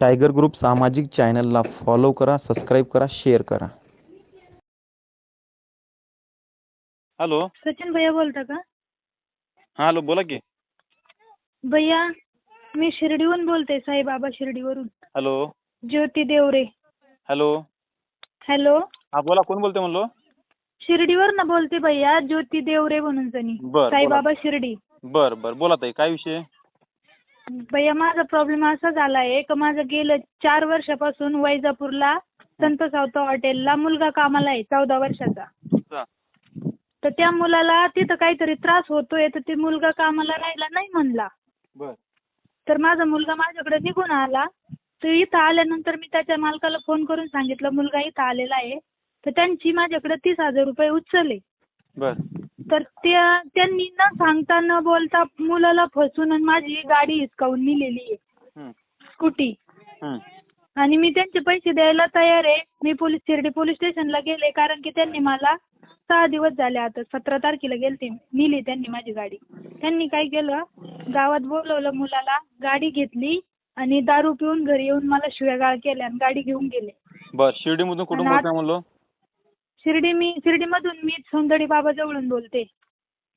Tiger group सामाजिक चॅनलला follow करा सबस्क्राईब करा शेअर करा. हॅलो. सचिन भैया बोलता का? हां हॅलो बोला की. भैया मी शिर्डीहून बोलते Saibaba शिर्डीवरून. Hello. Jyoti Deore. Hello. Hello. हा बोला कोण बोलते म्हणलो? शिर्डीवरनं बोलते भैया ज्योती देवरे म्हणून जणी बोला. साईबाबा शिर्डी. बरं बरं बोला ताई काय विषय? भैया माझा प्रॉब्लेम असा झाला आहे का माझं गेलं चार वर्षापासून वैजापूरला संत सावता हॉटेलला मुलगा कामाला आहे चौदा वर्षाचा. तर त्या मुलाला तिथं काहीतरी त्रास होतोय तर ते मुलगा कामाला राहायला नाही म्हणला. तर माझा मुलगा माझ्याकडे निघून आला. तर इथं आल्यानंतर मी त्याच्या मालकाला फोन करून सांगितलं मुलगा इथं आलेला आहे. तर त्यांची माझ्याकडे तीस हजार रुपये उचलले. तर त्या त्यांनी न सांगता न बोलता मुलाला फसवून आणि माझी गाडी हिसकावून नेलेली आहे. स्कूटी. आणि मी त्यांचे पैसे द्यायला तयार आहे. मी पोलीस शिर्डी पोलीस स्टेशनला गेले कारण की त्यांनी मला सहा दिवस झाले आता सतरा तारखेला गेलते नेली त्यांनी माझी गाडी. त्यांनी काय केलं? गावात बोलवलं मुलाला गाडी घेतली आणि दारू पिऊन घरी येऊन मला शिव्यागाळ केल्या आणि गाडी घेऊन गेले. बर शिर्डीमधून कुठून बोलताय म्हणलो? शिर्डी मी शिर्डीमधून मी सौंदडी बाबाजवळून बोलते.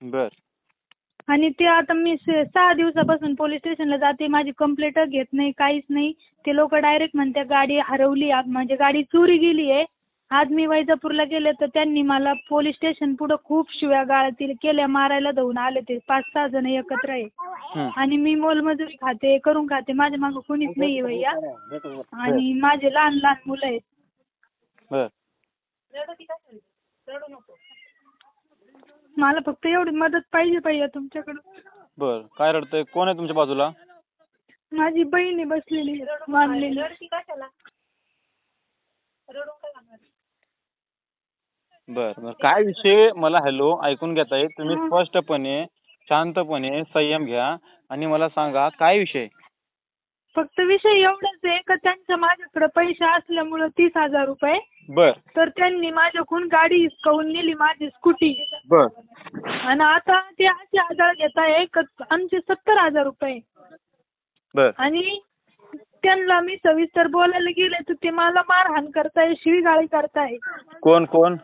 बर. आणि ते आता मी स- सहा दिवसापासून पोलीस स्टेशनला जाते. माझी कंप्लेंट घेत नाही काहीच नाही. ते लोक डायरेक्ट म्हणते गाडी हरवली आ- म्हणजे गाडी चोरी गेली आहे आज मी वैजापूरला गेले तर त्यांनी मला पोलीस स्टेशन पुढं खूप शिव्या गाळतील केल्या मारायला धावून आले ते. पाच सहा जण एकत्र आहे. हं. आणि मी मोलमजुरी खाते करून खाते. माझ्या मागं कोणीच नाही भैया. आणि माझे लहान लहान मुलं आहेत. बर. मला फक्त एवढी मदत पाहिजे भैया तुमच्याकडून. बर. काय रडतंय? कोण आहे तुमच्या बाजूला? माझी बहीण आहे बसलेली मारलेली बर बर. काय विषय? मला हॅलो ऐकून घेताय तुम्ही हं. स्पष्टपणे शांतपणे संयम घ्या आणि मला सांगा काय विषय? फक्त विषय एवढाच आहे का त्यांच्या माझ्याकडे पैसे असल्यामुळं तीस हजार रुपये? बर. तर त्यांनी माझ्याकडून गाडी हिसकावून नेली माझी स्कूटी. बर. आणि आता ते असे आजार घेत आहे का आमचे सत्तर हजार रुपये. बर. आणि त्यांना मी सविस्तर बोलायला गेले तर ते मला मारहाण करताय शिवीगाळी करताय. कोण कोण?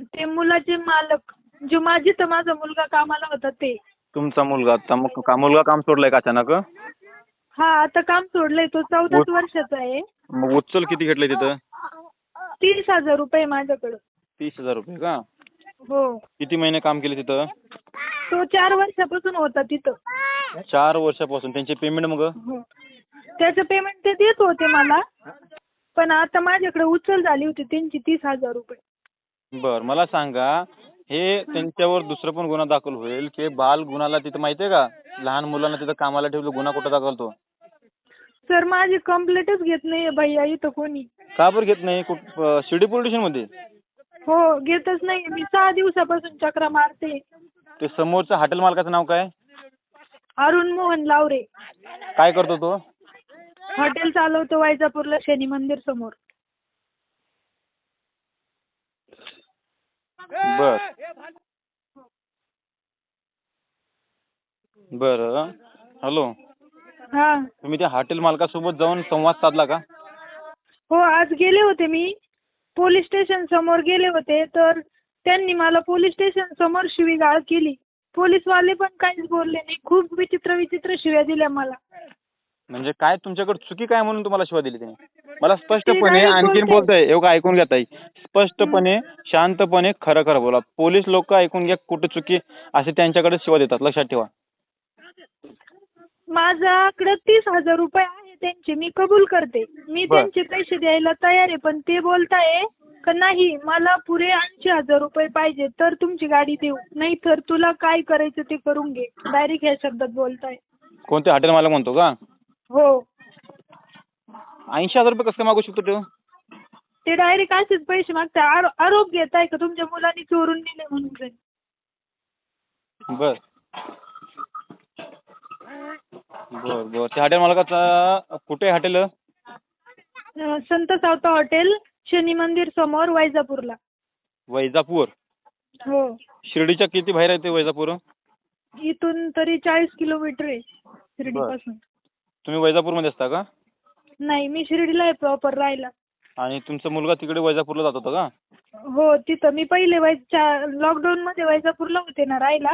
ते मुलाचे मालक जो माझी तर माझा मुलगा कामाला होता ते. तुमचा मुलगा आता मग का मुलगा काम सोडलाय का अचानक? हा आता काम सोडलंय तो चौदाच वर्षाचा आहे. मग उचल किती घेतलंय तिथं? तीस हजार रुपये माझ्याकडं. तीस हजार रुपये का? हो. किती महिने काम केले तिथं? तो चार वर्षापासून होता तिथं. चार वर्षापासून. त्यांचे पेमेंट मग? हो. त्याचं पेमेंट ते देत होते मला. पण आता माझ्याकडे उचल झाली होती त्यांची तीस हजार रुपये. बर मला सांगा हे त्यांच्यावर दुसरं पण गुन्हा दाखल होईल की बाल गुन्हाला तिथं माहिती आहे का? लहान मुलांना तिथं कामाला ठेवलं गुन्हा कुठं दाखलतो? सर माझी कंप्लेंटच घेत नाही भैया इथं कोणी. का बरं घेत नाही? कुठ अं, शिर्डी पोलीस स्टेशनमध्ये हो घेतच नाही. मी सहा दिवसापासून चक्रा मारते. ते समोरचं हॉटेल मालकाचं नाव काय? अरुण मोहन लावरे. काय करतो तो? हॉटेल चालवतो वैजापूरला शनी मंदिर समोर. बर. बरं. हॅलो. हा. तुम्ही त्या हॉटेल मालकासोबत जाऊन संवाद साधला का? हो आज गेले होते मी. पोलीस स्टेशन समोर गेले होते तर त्यांनी मला पोलीस स्टेशन समोर शिवीगाळ केली. पोलीसवाले पण काहीच बोलले नाही. खूप विचित्र विचित्र शिव्या दिल्या मला. म्हणजे काय तुमच्याकडे चुकी काय म्हणून तुम्हाला शिवा दिली त्याने? मला स्पष्टपणे नाही आणखीन बोलते. बोलताय एवढं ऐकून घ्या ताई. स्पष्टपणे शांतपणे खरं खरं बोला. पोलीस लोक ऐकून घ्या कुठं चुकी असे त्यांच्याकडे शिवा देतात. लक्षात ठेवा. माझ्याकडे तीस हजार रुपये आहे त्यांचे मी कबूल करते. मी. त्यांचे पैसे द्यायला तयार आहे पण ते बोलताय का नाही मला पुरे ऐंशी हजार रुपये पाहिजे तर तुमची गाडी देऊ. नाही तर तुला काय करायचं ते करून घे. डायरेक्ट ह्या शब्दात बोलताय. कोणते हॉटेल मालक म्हणतो का? हो. ऐंशी हजार रुपये कसं काय मागू शकतो तो? ते डायरेक्ट असेच पैसे मागताय. आरो- आरोप घेताय का तुमच्या मुलांनी चोरून नेले म्हणून. बर. बर बर. त्या हॉटेल मालकाचा कुठे हॉटेल? अं, संत सावता हॉटेल शनी मंदिर समोर वैजापूरला. वैजापूर? हो. शिर्डीच्या किती बाहेर आहे ते वैजापूर? इथून तरी चाळीस किलोमीटर आहे शिर्डीपासून. तुम्ही वैजापूरमध्ये असता का? नाही मी शिर्डीला आहे प्रॉपर राहायला. आणि तुमचा मुलगा तिकडे वैजापूरला जात होता का? हो तिथं. मी पहिले वैच्या लॉकडाऊनमध्ये वैजापूरला होते ना राहायला.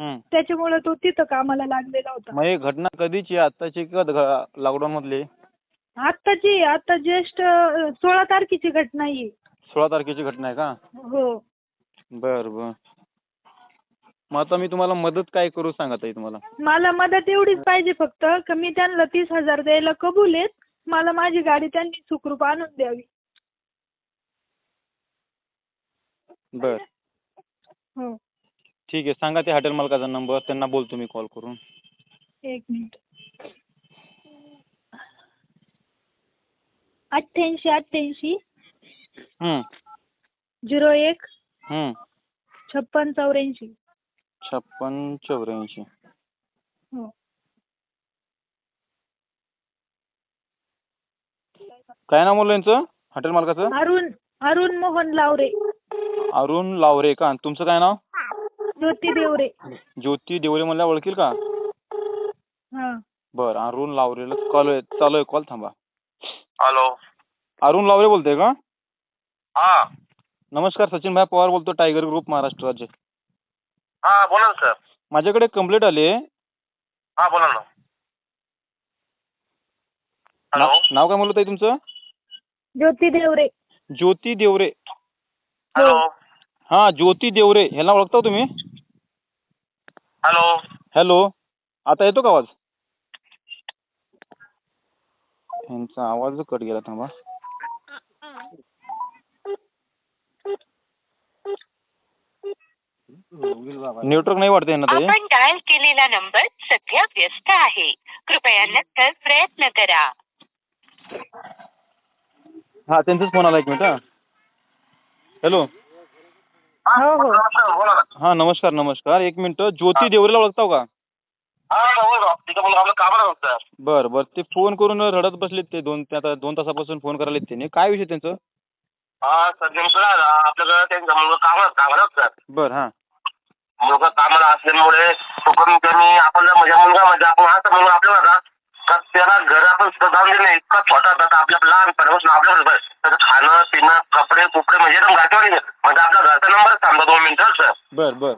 त्याच्यामुळे तो तिथं कामाला लागलेला होता. मग ही घटना कधीची आहे? आत्ताची का लॉकडाऊन मधली? आत्ताची आता जस्ट सोळा तारखेची घटना आहे सोळा तारखेची घटना आहे का? हो. बर बर. मग आता मी तुम्हाला मदत काय करू सांगा ताई तुम्हाला? मला मदत एवढीच पाहिजे फक्त का मी त्यांना तीस हजार द्यायला कबूल आहेत. मला माझी गाडी त्यांनी सुखरूप आणून द्यावी. बर. हो. ठीक आहे सांगा ते हॉटेल मालकाचा नंबर त्यांना बोलतो मी कॉल करून. एक मिनिट. अठ्ठ्याऐंशी अठ्ठ्याऐंशी. हं, झिरो एक. छप्पन चौऱ्याऐंशी. छप्पन चौऱ्याऐंशी. हो. काय नाव म्हणलं यांचं? हॉटेल मालकाचं? अरुण अरुण मोहन लावरे. अरुण लावरे का? आणि तुमचं काय नाव? ज्योती देवरे. ज्योती देवरे म्हणल्या ओळखील का? हां. बरं अरुण लावरेला कॉल आहे चालू आहे कॉल थांबा. हॅलो अरुण लावरे बोलतोय का? हा. नमस्कार सचिन भाई पवार बोलतो टायगर ग्रुप महाराष्ट्र राज्य. हा बोला ना सर माझ्याकडे कंप्लेंट आली आहे. हा बोला ना. हॅलो नाव नाव काय म्हणलं ताई तुमचं? ज्योती देवरे. ज्योती देवरे. हॅलो हां ज्योती देवरे ह्याला ओळखता हो तुम्ही? हॅलो. हॅलो. आता येतो का आवाज? यांचा आवाज कट गेला थांबा. नेटवर्क नाही वाटते यांना ते आपण डायल केलेला नंबर सध्या व्यस्त आहे. कृपया नंतर प्रयत्न करा. हा त्यांचाच फोन आला एक मिनिट हा. हॅलो. हो हो हा. नमस्कार नमस्कार एक मिनिट. ज्योती देवरेला ओळखता हो का हा बर बर. ते फोन करून रडत बसलेत ते दोन ते आता दोन तासापासून फोन करायला त्यांनी काय विषय त्यांचं? हा बर हां. मुलगा कामाला असल्यामुळे तो कमी कमी आपण जर म्हणजे मुलगा म्हणजे आपण मुलगा त्याला घर जाऊन दिलं नाही, इतका छोटा होता का आपल्या लहानपणापासून आपल्याकडे बस त्याचं खाणं पिणं कपडे कुपडे म्हणजे एकदम म्हणजे आपल्या घरचा नंबरच थांबा दोन मिनिटं सर बर. बर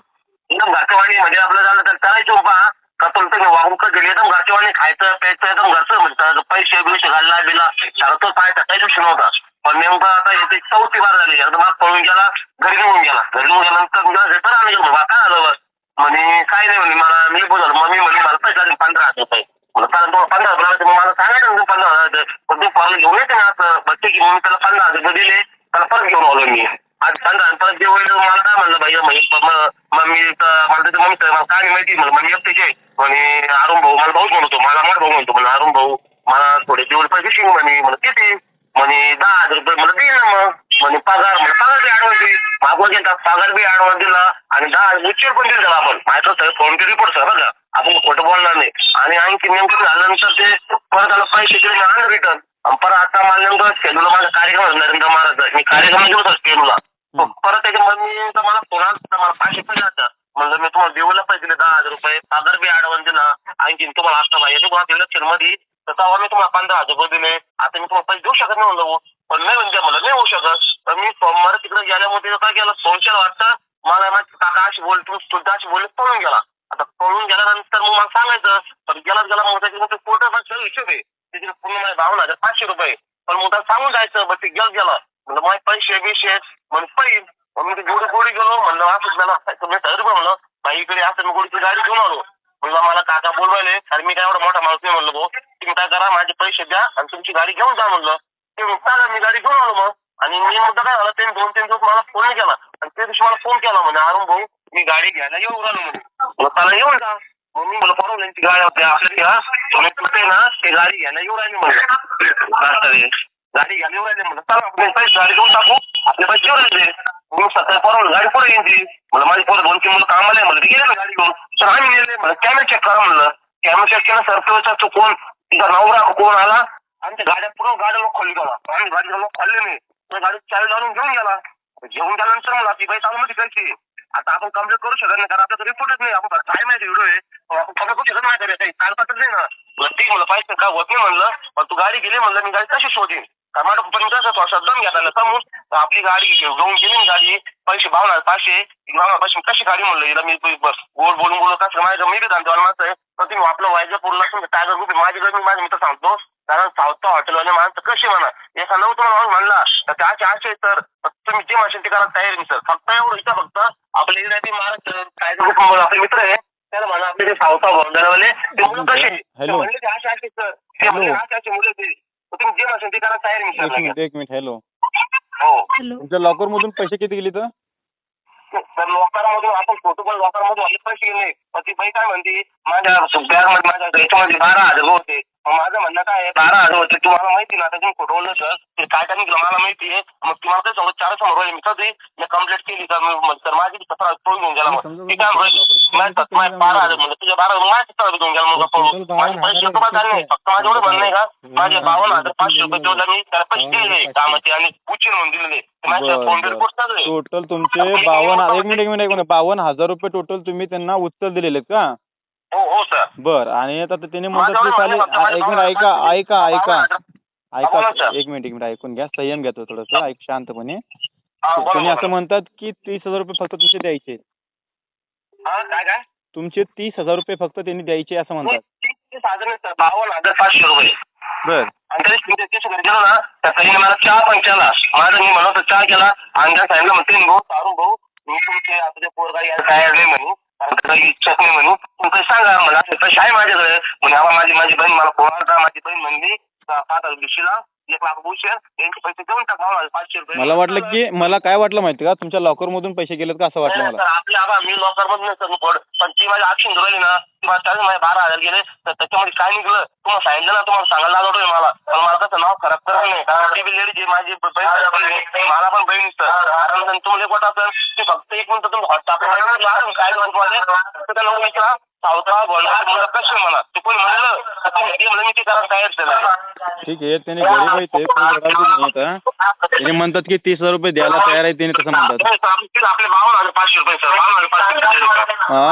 एकदम घरच्यावाणी म्हणजे आपलं झालं तर करायचं पहा का तुमचं मी वागणूक दिली एकदम घरच्यावाणी खायचं प्यायचं एकदम घरचं म्हणजे पैसे बिशे घालला बिला सारा तो पाहायचा काही दिवशी नव्हता पण नेमकं आता येते चौथी बार झाली एकदम आज पळून गेला घरी निघून गेला घरी निघून गेल्यानंतर मी त्याला भेटायला आलो बाबा काय आलं बस म्हणे काय नाही म्हणे मला मी बोललो मम्मी म्हणे मला पैसे लागले पंधरा हजार रुपये मला चालेल तुम्हाला पंधरा हजार लागले मग मला सांगायचं ना तुम्ही पंधरा हजार द्या. पण तुम्ही परत घेऊन येते ना असं बच्चे की म्हणून त्याला पंधरा हजार रुपये दिले त्याला परत घेऊन आलो मी आज पंधरा हजार परत जे होईल मला काय म्हणलं बाई म्हणजे मम्मी मला त्याचं मम्मी मला काय माहिती म्हणलं मम्मी एकटेच आहे. म्हणे अरुण भाऊ मला भाऊच म्हणतो मला माझा भाऊ म्हणतो म्हणलं अरुण भाऊ मला थोडे दिवस पैसे शिक म्हणे मला किती? म्हणे दहा हजार रुपये मला देईल ना मग. म्हणे पगार म्हणजे पगार बी ऍडव्हान्स दिली मागवा गेला पगार बी ऍडव्हान्स दिला आणि दहा उच्चर पण दिला त्याला आपण. माझ्या सगळं फोन पे रिपोर्ट सर बघा. आपण खोटं बोलणार नाही. आणि आणखी नेमकं झाल्यानंतर ते परत त्याला पैसे दिले मी आणलं रिटर्न परत आता मला नेमकं शेड्यूल माझा कार्यक्रम नरेंद्र महाराजचा मी कार्यक्रम घेऊन शेड्यूलला परत त्याच्या मम्मीचा मला फोन आला होता, मला पाचशे पैसे आता म्हणलं मी तुम्हाला देऊला पैसे दिले दहा हजार रुपये. पगार बी ऍडव्हान्स दिला. आणखी तुम्हाला आता पाहिजे तुम्हाला इलेक्शनमध्ये तर तेव्हा मी तुम्हाला पंधरा हजार रुपये दिले. आता मी तुम्हाला पैसे देऊ शकत नाही म्हणलो पण नाही म्हणजे मला नाही होऊ शकत. तर मी सोमवारी तिकडे गेल्यामुळे काय केलं? फोन वाटतं मला माझे काका अशी बोल तुम्ही सुद्धा अशी बोलले पळून गेला. आता पळून गेल्यानंतर मग मला सांगायचं पण गेला गेला मग त्याच्यामध्ये कोर्टाचा हिशोब आहे. त्याचे पूर्ण माझे बावन्न हजार पाचशे रुपये. पण मग त्याला सांगून जायचं बस ते गेलं गेला. म्हणलं माझे पैसे बिशे म्हणून पैसे. मग मी ते गोडी गोडी गेलो म्हणलं असं मला तुम्ही ठरलं म्हणलं बाई इकडे असं मी गोडीची गाडी घेऊन आलो. म्हणलं मला काका बोलवायले अरे मी काय एवढा मोठा माणूस नाही म्हणलं भाऊ. तुम्ही काय करा माझे पैसे द्या आणि तुमची गाडी घेऊन जा म्हणलं. ते चालेल मी गाडी घेऊन आलो मग. आणि मी मुद्दा काय झाला त्यांनी दोन तीन दिवस मला फोन नाही केला. आणि त्या दिवशी मला फोन केला म्हणे अरुण भाऊ मी गाडी घ्यायला येऊ राहिलो म्हणे. मग त्याला येऊन जा. मग मी मला परवलं त्यांची गाडी होती आपल्या तुम्ही कुठे ना ते गाडी घ्यायला येऊ राहिली म्हणलं. गाडी घ्यायला येऊ राहिले म्हणलं चला पैसे गाडी घेऊन टाकू. आपले पैसे येऊ राहिले. मी सकाळी परवलं गाडी पुढे येईल मला माझी पोरं दोन तीन मुलं कामाला आहे. म्हणलं ते गेले ना गाडी घेऊन? सर आम्ही गेले म्हणलं कॅमेरा चेक करा. म्हणलं कॅमेरा चेक केला सर तो कोण? तिचा नवरा कोण आला? आणि त्या गाड्या पूर्ण गाड्या लोक खोलली गेला. आम्ही गाडी लोक खाल्ले नाही. त्या गाडी चावी लावून घेऊन गेला. घेऊन गेल्यानंतर मला ती बाई चालू मध्ये करायची आता आपण कम्प्लेट करू शकत नाही कारण आपला रिपोर्टच नाही. आपण काय माहिती व्हिडिओ आहे. हो, आपण कंप्लेंट करू शकत नाही तरी काही कागदपत्र नाही ना. ठीक मला पाहिजे काय होत नाही? म्हणलं पण तू गाडी गेली म्हणलं मी गाडी कशी शोधेन. कर्नाटक पण कसं थोडासा दम घेतला. समोर तर आपली गाडी घेऊन गेली गाडी. पैसे भावना पाचशे. भावना पाचशे कशी गाडी म्हणलं हिला मी बस गोड बोलून बोलून कसं माझ्या मी बी धंदेवाला माणसं आहे. पण तुम्ही आपलं व्हायचं पूर्ण तुमचं टायगर ग्रुप माझी मी माझ्या मित्र सांगतो. कारण साऊथचा हॉटेलवाले माणसं कशी म्हणा. एका नऊ तुम्हाला माणूस म्हणला तर त्याचे असे तर तुम्ही जे म्हणशील ते करायला तयार सर. फक्त एवढं इथं फक्त आपले इरायती महाराष्ट्र टायगर ग्रुप म्हणून आपले मित्र आहे. त्याला म्हणा आपले ते साऊथचा भोंडलवाले ते मुलं कसे ते. म्हणले ते असे असे सर. ते म्हणले हॅलो. असे असे मुलं ते. तर तुम्ही जे म्हणशील ते तयार आहे एक मिनिट एक मिनिट हॅलो. हो. हॅलो. तुमच्या लॉकर मधून पैसे किती गेले तर? तर लोकांमधून आपण फोटो पण लोकांमधून आले पैसे गेले. पण ती बाई काय म्हणते? माझ्या बॅगमध्ये माझ्या याच्यामध्ये बारा हजार होते. माझं म्हणणं काय आहे? बारा हजार होते. तुम्हाला माहिती ना आता तुम्ही बोललो सर. ते काय काय निघलं मला माहिती आहे. मग तुम्हाला काय सांगू? चार समोर मी कधी मी कंप्लेंट केली तर मी तर माझी सतरा तोड घेऊन गेला मग ती काय माझ्या माझ्या बारा हजार म्हणलं. तुझ्या बारा माझ्या सतरा घेऊन गेला मग पळून माझे पैसे रुपये झाले नाही. फक्त माझं एवढं म्हणणं आहे का माझे बावन्न हजार पाचशे रुपये तेवढं मी. त्याला पैसे कामाचे आणि उचल म्हणून दिलेले. ते माझ्या फोन. रिपोर्ट टोटल तुमचे बावन्न एक मिनिट एक मिनिट एक मिनिट. बावन्न हजार रुपये टोटल तुम्ही त्यांना उचल दिलेले का? हो हो सर बर आणि आता ते त्यांनी म्हणतात की आहे, एक मिनिट ऐका ऐका ऐका ऐका. सर. एक मिनिट एक मिनिट ऐकून घ्या संयम घ्या थोडंसं ऐक शांतपणे. हा, तुम्ही असं. म्हणतात की तीस हजार रुपये फक्त तुमचे द्यायचे. हा, तुमचे तीस हजार रुपये फक्त त्यांनी द्यायचे असं म्हणतात. तीस हजार सर बावन्न हजार पाचशे रुपये. बर. आणि तरी तुम्ही त्याच्या घरी गेलो ना तर त्यांनी मला चहा पण केला माझं मी म्हणतो चहा केला आणि त्या सांगितलं म्हणते भाऊ सारून भाऊ मी तुमचे आता ते पोरगा यायला तयार नाही म्हणू कारण काही इच्छाच नाही म्हणू तुम्ही काही सांगा मला असे पैसे आहे माझ्याकडे. म्हणे आबा माझी माझी बहीण मला फोन माझी बहीण म्हणली का पाच दिवशीला एक लाख भूषण यांचे पैसे देऊन टाक मला पाचशे रुपये. मला वाटलं की मला काय वाटलं माहिती का? तुमच्या लॉकर मधून पैसे गेलेत का असं वाटलं मला? सर आपल्या आबा मी लॉकर मधून सर कोड पण ती माझी अक्षिंग धरली ना ती माझ्या बारा हजार गेले तर त्याच्यामध्ये काय निघलं? तुम्हाला सांगितलं ना तुम्हाला सांगायला लागलोय मला. पण मला कसं नाव खराब करत नाही. कारण ती बी लेडी माझी बहीण. मला पण बहीण सर. कारण तुम्हाला एक वाटत ते फक्त एक मिनिट तुम्ही हॉट आपल्या काय तुम्हाला त्यांना विचारा. सावत्रा बोलणार मुलं कसे म्हणा. ते कोणी म्हणलं तर तुम्ही ते म्हणलं मी ते करायला तयार झालं. ठीक आहे त्याने गरीब आहे ते कोणी रडायला नाही आता. त्याने म्हणतात की तीस हजार रुपये द्यायला तयार आहे त्याने तसं म्हणतात. आपले बावन्न हजार पाचशे रुपये सर बावन्न हजार पाचशे रुपये हा.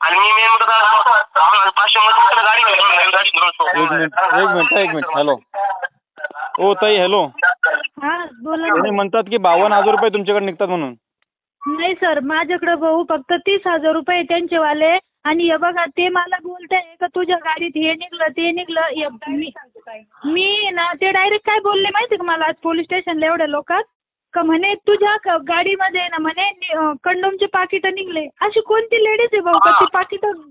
आणि मी मेन मुद्दा काय होता, बावन्न हजार पाचशे मध्ये तुला गाडी घेऊन नवीन गाडी घेऊन एक. मिनिट एक मिनिट एक मिनिट हॅलो ओ ताई हॅलो हा बोला त्याने ना म्हणतात की बावन्न हजार रुपये तुमच्याकडे निघतात म्हणून. नाही सर माझ्याकडे भाऊ फक्त तीस हजार रुपये त्यांचे वाले आणि हे बघा ते मला बोलताय का तुझ्या गाडीत हे निघलं ते निघलं. हे मी मी ना ते डायरेक्ट काय बोलले माहिती का मला? आज पोलीस स्टेशनला एवढ्या लोकात? का म्हणे तुझ्या क- गाडीमध्ये ना म्हणे कंडोमचे पाकिटं निघले. अशी कोणती लेडीज आहे भाऊ का? ती पाकिटं घेऊन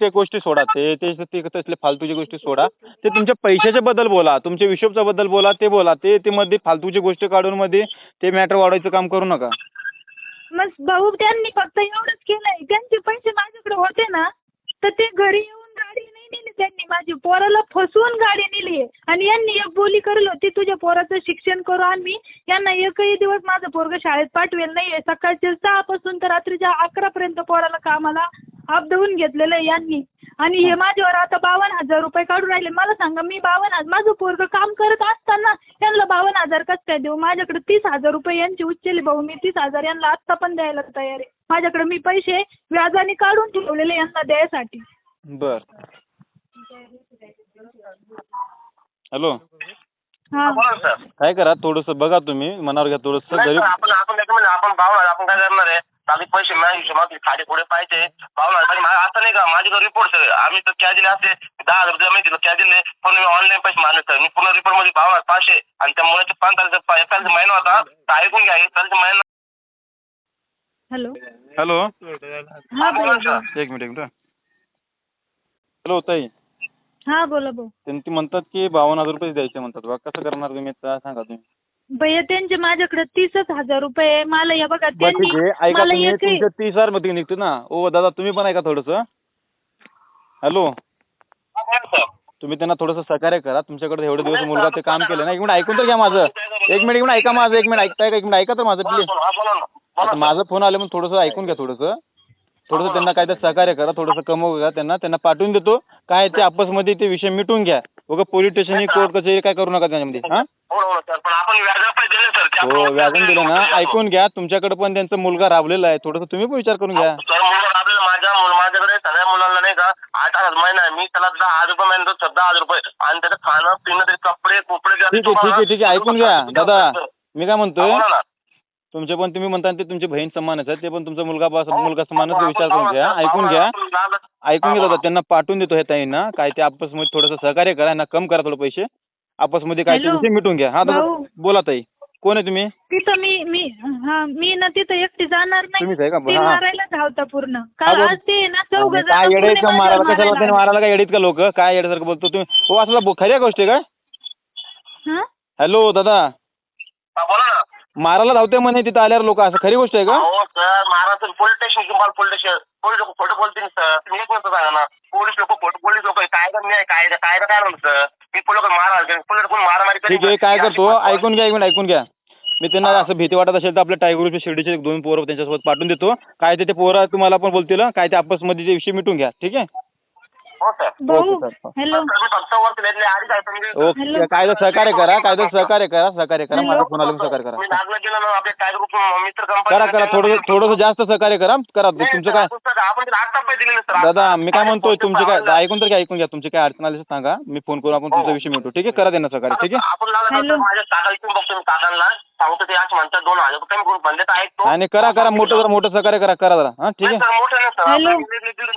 ते गोष्टी सोडा. ते ते ते तसले फालतूच्या गोष्टी सोडा. ते तुमच्या पैशाच्या बद्दल बोला. तुमच्या हिशोबच्या बद्दल बोला ते बोला. ते ते मध्ये फालतूची गोष्टी काढून मध्ये ते मॅटर वाढवायचं काम करू नका. मग भाऊ त्यांनी फक्त एवढंच केलंय. त्यांचे पैसे माझ्याकडे होते ना तर ते घरी येऊन गाडी नाही नेली त्यांनी. माझी पोराला फसवून गाडी नेली आणि यांनी एक बोली करल होती तुझ्या पोराचं शिक्षण करू आम्ही. यांना एकही दिवस माझं पोरग शाळेत पाठवेल नाहीये. सकाळच्या सहापासून तर रात्रीच्या अकरापर्यंत पोराला कामाला अपदवून घेतलेलं आहे यांनी. आणि हे माझ्यावर आता बावन्न हजार रुपये काढून राहिले. मला सांगा मी बावन्न हजार माझं पोरग काम करत असताना यांना बावन्न हजार कसं काय देऊ? माझ्याकडे तीस हजार रुपये यांचे उच्चले भाऊ. मी तीस हजार यांना आत्ता पण द्यायला तयार आहे. माझ्याकडे मी पैसे व्याजाने काढून ठेवलेले यांना द्यायसाठी. बर. हॅलो. हा. बोला ना सर. काय करा थोडंसं बघा तुम्ही. मनावर घ्या थोडंसं. नाही गरीब सर, आपण आपण त्याच्यामध्ये आपण बावणार आपण काय करणार आहे? बाकी पैसे माझ्या पुढे पाहिजे असं नाही का माझ्याकडे रिपोर्ट सर आम्ही तर कॅश दिले असते दहा हज़ार रुपये माहिती कॅश दिले पण मी ऑनलाईन पैसे मारले सर मी पूर्ण रिपोर्ट मध्ये बावणार पाचशे आणि त्या मुलाचे महिना होता ऐकून घ्या महिना हॅलो हॅलो हा बोला बोला. एक मिनिट एक मिनिट हॅलो ताई हा बोला भाऊ त्यांनी म्हणतात की बावन्न हज़ार रुपये द्यायचे म्हणतात बा कसं करणार तुम्ही सांगा तुम्ही भैया त्यांचे माझ्याकडे तीसच हजार रुपये मला या बघा बरं ठीक आहे त्यांनी ऐका मला तुम्ही एकही तुमच्या तीस हजारमध्ये निघतो ना. ओ दादा तुम्ही पण ऐका थोडंसं. हॅलो. हा, बोला ना, सर. तुम्ही त्यांना थोडंसं सहकार्य करा. तुमच्याकडे एवढे दिवस मुलगा ते काम केलं ना एक मिनिट ऐकून तर घ्या माझं. एक मिनिट एक मिनिट ऐका माझं एक मिनिट ऐकताय का? एक मिनिट ऐका तर माझं बोला प्लीज बोला, हा, बोला. ना बोला आता ना. माझा फोन आला म्हणून थोडंसं ऐकून घ्या थोडंसं. थोडंसं त्यांना काय तर सहकार्य करा थोडंसं कमवू का त्यांना त्यांना पाठवून देतो. काय ते आपसमध्ये ते विषय मिटून घ्या. उगा पोलीस स्टेशन कोर्ट कचेरी काय करू नका त्याच्यामध्ये हां? हो हो सर पण आपण व्याजाला पैसे दिले सर ते आपण हो व्याजून दिलं ना. ऐकून घ्या तुमच्याकडे पण त्यांचा मुलगा राबलेला आहे. थोडंसं तुम्ही पण विचार करून घ्या. सर मुलगा आपल्याला माझ्या मुल- माझ्याकडे सगळ्या मुलांना नाही का आठ हजार महिना आहे. मी त्याला दहा हजार रुपये महिना देतो दहा हजार रुपये. आणि त्याचं खाणं पिणं ते कपडे कुपडे जे असते ठीक आहे ठीक आहे ठीक आहे. ऐकून घ्या दादा. मी काय म्हणतोय बोला ना. तुमचे पण तुम्ही म्हणता ते तुमची बहीण समानच आहे ते पण तुमचा मुलगा बा- मुलगा समानच विचार करून घ्या ऐकून घ्या. ऐकून घ्या दादा त्यांना पाठवून देतो हे ताईंना काय ते आपसमध्ये थोडंसं सहकार्य करा यांना कम करा थोडं पैसे आपसमध्ये काय ते. विषय मिटून घ्या. हा दादा भाऊ. बोला ताई कोण आहे तुम्ही? तिथं मी मी हा मी ना तिथं एकटी जाणार नाही. तुम्हीच आहे का? ते हा. मारायला धावता पूर्ण. हा, काल बोल. आज ते ना चौघ अरे काय येडे आहेत का मारायला कशाला त्यांनी मारायला काय येडीत का लोक? काय येड्यासारखं बोलतो तुम्ही? हो असं बो- खरी गोष्ट आहे काय? हा? हॅलो दादा. हा, बोला ना. मारायला धावते म्हणे तिथं आल्यावर लोक असं खरी गोष्ट आहे का? हो सर महाराष्ट्र पोलीस स्टेशन किंवा पोलीस स्टेशन? पोलीस लोक खोटं बोलतील सर. तुम्ही एक सांगा ना पोलीस लोक खोटं पोलीस लोक कायदा नाही कायदा कायदा काय म्हणतं मी पोलीस मारा पोलीस कोण मारामारी ठीक आहे? काय करतो? ऐकून घ्या ऐकून ऐकून घ्या. मी त्यांना असं भीती वाटत असेल तर आपल्या टायगरच्या शिर्डीचे एक दोन पोरं त्यांच्यासोबत पाठवून देतो. काय ते ते पोरं तुम्हाला पण बोलतील काय ते आपसमध्ये जे विषय मिटून घ्या ठीक आहे? हो सर भाऊ ओके, सर. हॅलो फक्त आधीच आहे तुम्ही ओके. कायदा सहकार्य करा कायदा सहकार्य करा सहकार्य करा. माझा. फोन आला की सहकार्य करा. मी लागलं गेलं ना आपल्या टायगर ग्रुप मित्र कंपनी करा करा. थोडं थोडंसं जास्त सहकार्य करा. करा. तुमचं काय आपण सर, आपण तिला आठ टप्पे दिलेले सर दादा. मी काय म्हणतोय तुमचे काय ऐकून तर घ्या ऐकून घ्या. तुमची काय अडचण आली तर सांगा. मी फोन करून आपण तुमचा विषय मिळतो ठीक आहे? करा त्यांना सहकार्य. ठीक आहे? आपण लागलं हॅलो. तर माझ्या काका इथून बघतो मी काकांना सांगतो ते आज म्हणतात दोन हजार रुपये मी बंद तर ऐकतो आणि करा करा. मोठं जरा मोठं सहकार्य करा. करा जरा. हां ठीक आहे? मोठं सर. हॅलो.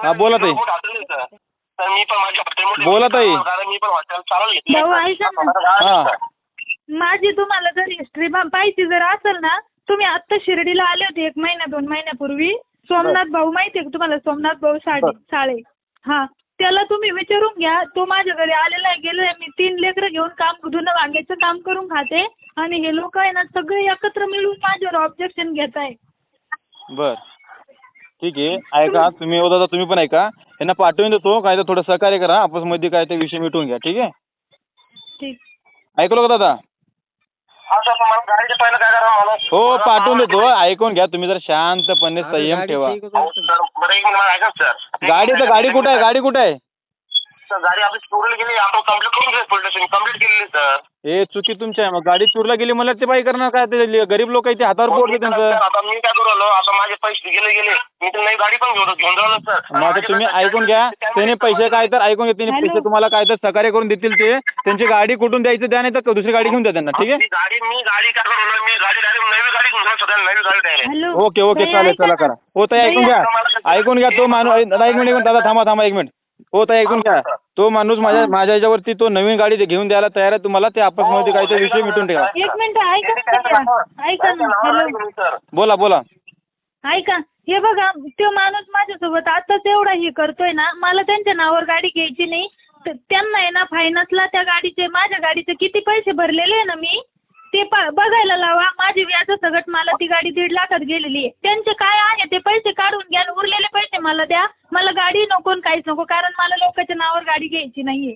हा, बोला ताई. मोठं हॉटेल नाही, सर. सर, मी पण माझ्या हॉटेलमध्ये- बोला ताई. कारण मी पण हॉटेल चालवलं घेतलंय, भाऊ, सर. ऐका ना. हा. सर. माझी तुम्हाला जर हिस्ट्री पाहिजे जर असेल ना तुम्ही आत्ता शिर्डीला आले होते एक महिना दोन महिन्यापूर्वी. सोमनाथ भाऊ माहितीये का तुम्हाला? सोमनाथ भाऊ साडे साळे. हा. त्याला तुम्ही विचारून घ्या. तो माझ्या घरी आलेला आहे गेलेला आहे. मी तीन लेकरं घेऊन काम धुणं वांग्याचं काम करून खाते. आणि हे लोक आहे ना सगळे एकत्र मिळून माझ्यावर ऑब्जेक्शन घेत आहे बर. ठीक आहे. ऐका तुम्ही तुम्ही पण ऐका. यांना पाठवून देतो काय तर थोडं सहकार्य करा. आपसमध्ये काय ते विषय मिटवून घ्या ठीक आहे? ठीक. ऐकलो का दादा? हा, सर, पण मला गाडीचं पहिलं काय करा मला हो मला पाठवून देतो. ऐकून घ्या तुम्ही जर शांतपणे संयम ठेवा. हो, सर, बरं, एक मिनिट मला ऐका, सर. गाडी तर गाडी कुठे आहे? गाडी कुठे आहे? सर, गाडी आपली चोरीला गेली आपण कंप्लीट करून घेऊ पोलीस स्टेशन कंप्लीट केलेली सर हे चुकी तुमची आहे. मग गाडी चुरला गेली मला ते बाई करणार काय? ते ले- गरीब लोक आहे ते हातावर पोट मी त्यांचं. सर, आता मी काय करू राहिलो? आता माझे पैसे गेले गेले. मी तर नवी गाडी पण घेऊन घेऊन राहिलो सर मग आता तुम्ही ऐकून घ्या. त्याने पैसे काय तर ऐकून घ्या. त्याने. पैसे तुम्हाला काय तर सहकार्य करून देतील ते. त्यांची गाडी कुठून द्यायचं द्या नाही तर दुसरी गाडी घेऊन द्या त्यांना. ठीक आहे? गाडी मी गाडी काय करू राहिलो? मी गाडी डायरेक्ट नवी गाडी घेऊन राहिलो सध्या नवी गाडी डायरेक्ट ओके ओके चालेल चला. करा. हो ताई ऐकून घ्या. ऐकून घ्या तो माणूस. ऐ- दादा एक मिनिट एक मिनिट, दादा थांबा थांबा एक मिनिट. हो ताई ऐकून घ्या. तो माणूस माझ्या माझ्या ह्याच्यावरती तो नवीन गाडी ते घेऊन द्यायला तयार आहे. तुम्हाला ते आपसमध्ये काही ते विषय मिटून ठेवा. एक मिनिट ऐका ना ऐका ना हॅलो. सर. बोला बोला. ऐका हे बघा तो माणूस माझ्यासोबत आताच एवढा हे करतोय ना मला त्यांच्या नावावर गाडी घ्यायची नाही. तर त्यांना आहे ना फायनान्सला त्या गाडीचे माझ्या गाडीचे किती पैसे भरलेले आहे ना मी ते प बघायला लावा. माझी व्याज सगट मला ती गाडी दीड लाखात गेलेली आहे. त्यांचे काय आहे ते पैसे काढून घ्या आणि उरलेले पैसे मला द्या. मला गाडी नको आणि काहीच नको कारण मला लोकांच्या नावावर गाडी घ्यायची नाहीये.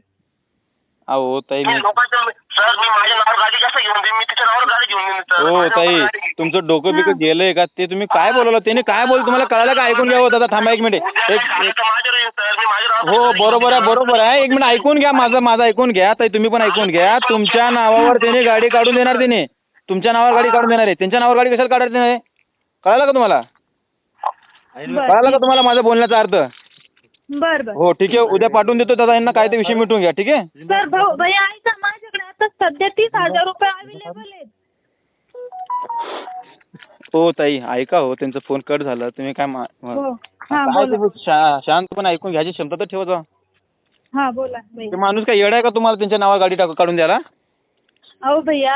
अहो ताई मी मी लोकांच्या सर मी माझ्या नावावर गाडी कसं घेऊन देईन? मी तिच्या नावावर गाडी घेऊन देईन सर. हो माझ्या ताई नावावर गाडी घेईन. तुमचं डोकं बिकं गेलंय का? ते तुम्ही काय बोलवलं? त्याने काय बोल तुम्हाला कळालं का? ऐकून घ्या हो दादा थांबा एक मिनिट. उद्या एक काय झालं एक- तर माझ्यावर येईन सर. मी माझ्या नावावर हो गाडी बरोबर आहे. बरोबर आहे. एक मिनिट ऐकून घ्या माझं माझं ऐकून घ्या. ताई तुम्ही पण ऐकून घ्या. तुमच्या नावावर त्याने गाडी काढून देणार त्याने. तुमच्या नावावर गाडी काढून देणार आहे. त्यांच्या नावावर गाडी कशाला काढायची नाही कळालं का तुम्हाला? कळालं का तुम्हाला माझा बोलण्याचा अर्थ? बर बर. हो ठीक आहे. उद्या पाठवून देतो दादा यांना काय ते विषय मिटून घ्या ठीक आहे? सर भाऊ भैया ऐका माझ्याकडे आता सध्या तीस हजार रुपये अवेलेबल आहेत. हो ताई ऐका हो त्यांचा फोन कट झाला. तुम्ही काय मा- हो हा काय बोला. तुम्ही शा- शांतपणे ऐकून घ्यायची क्षमता तर ठेवा जा. हा बोला भैया ते माणूस काय येडा आहे का तुम्हाला त्यांच्या नावावर गाडी टाक काढून द्यायला? अहो भैया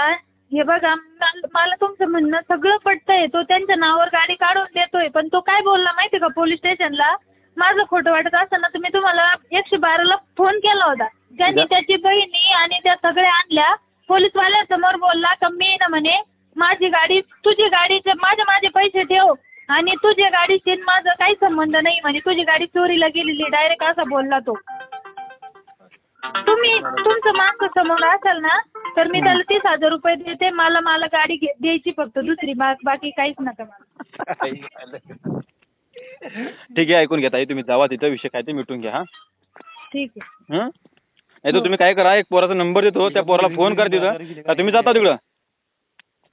हे बघा मल- मला तुमचं म्हणणं सगळं पटतंय. तो त्यांच्या नावावर गाडी काढून देतोय पण तो काय बोलला माहिती का पोलीस स्टेशनला? माझं खोटं वाटत असताना तुम्ही तुम्हाला एकशे बाराला फोन केला होता. त्यांनी त्याची बहिणी आणि त्या सगळ्या आणल्या पोलीसवाल्यासमोर बोलला का मी ना म्हणे माझी गाडी तुझी गाडीचे माझे माझे पैसे ठेव आणि तुझ्या गाडीशी न माझं काही संबंध नाही म्हणे. तुझी गाडी चोरीला गेलेली डायरेक्ट असा बोलला तो. तुम्ही तुमचं मागचं समोर असाल ना तर मी त्याला तीस हजार रुपये देते. मला मला गाडी घे द्यायची फक्त दुसरी. बा बाकी काहीच नका मला. ठीक आहे ऐकून घ्या ताई. तुम्ही जावा तिथं. विषय काय ते मिटून घ्या हा. ठीक आहे. हं? नाही तर तुम्ही काय करा एक पोराचा नंबर देतो. त्या पोराला फोन करा तिथं. का तुम्ही जाता तिकडं?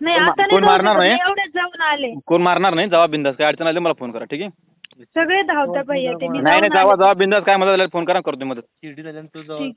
नाही कोण- आता कोण नाही मारणार नाही? एवढेच जाऊन आले. कोण मारणार नाही? जावा बिंदास. काय अडचण आली मला फोन करा ठीक आहे? सगळे धावता भैया ते मी नाही नाही जावा. जावा बिंदास. काय मदत झाली फोन करा करतो मदत. ठीक आहे.